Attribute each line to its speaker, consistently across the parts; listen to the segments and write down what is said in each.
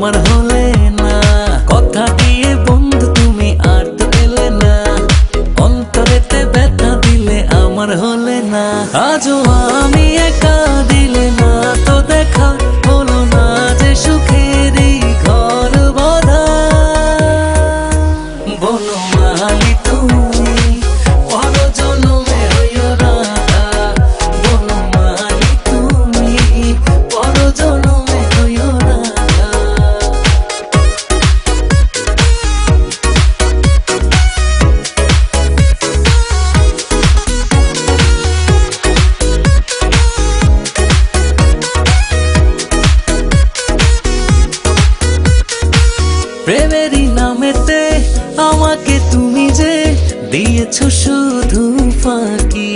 Speaker 1: আমার প্রেমেরই নামেতে আমাকে তুমি যে দিয়েছ শুধু ফাঁকি।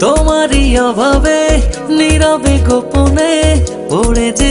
Speaker 1: তোমারই অভাবে নীরবে গোপনে পড়ে যে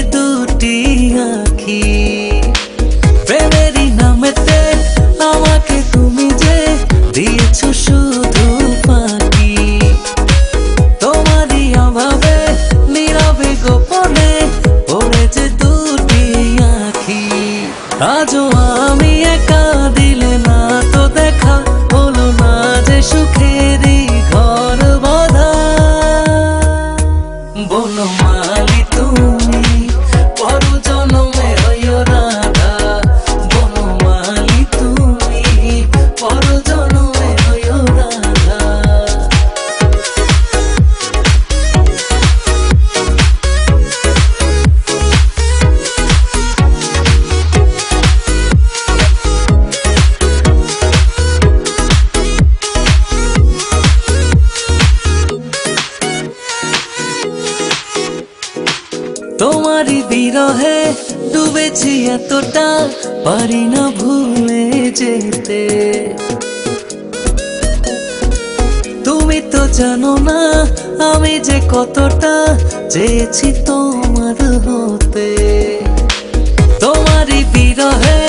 Speaker 1: তোমারই বিরহে ডুবেছি এতটা, পারি না ভুলে যেতে। তুমি তো জানো না আমি যে কতটা চেয়েছি তোমার হতে। তোমারই বিরহে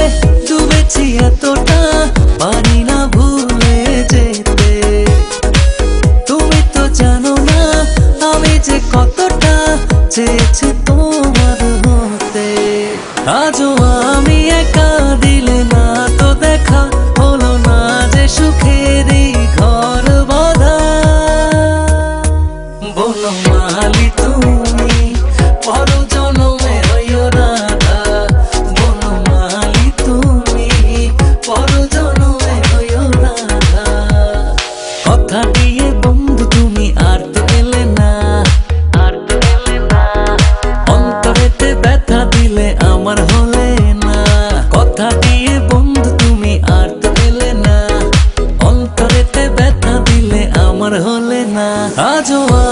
Speaker 1: আজও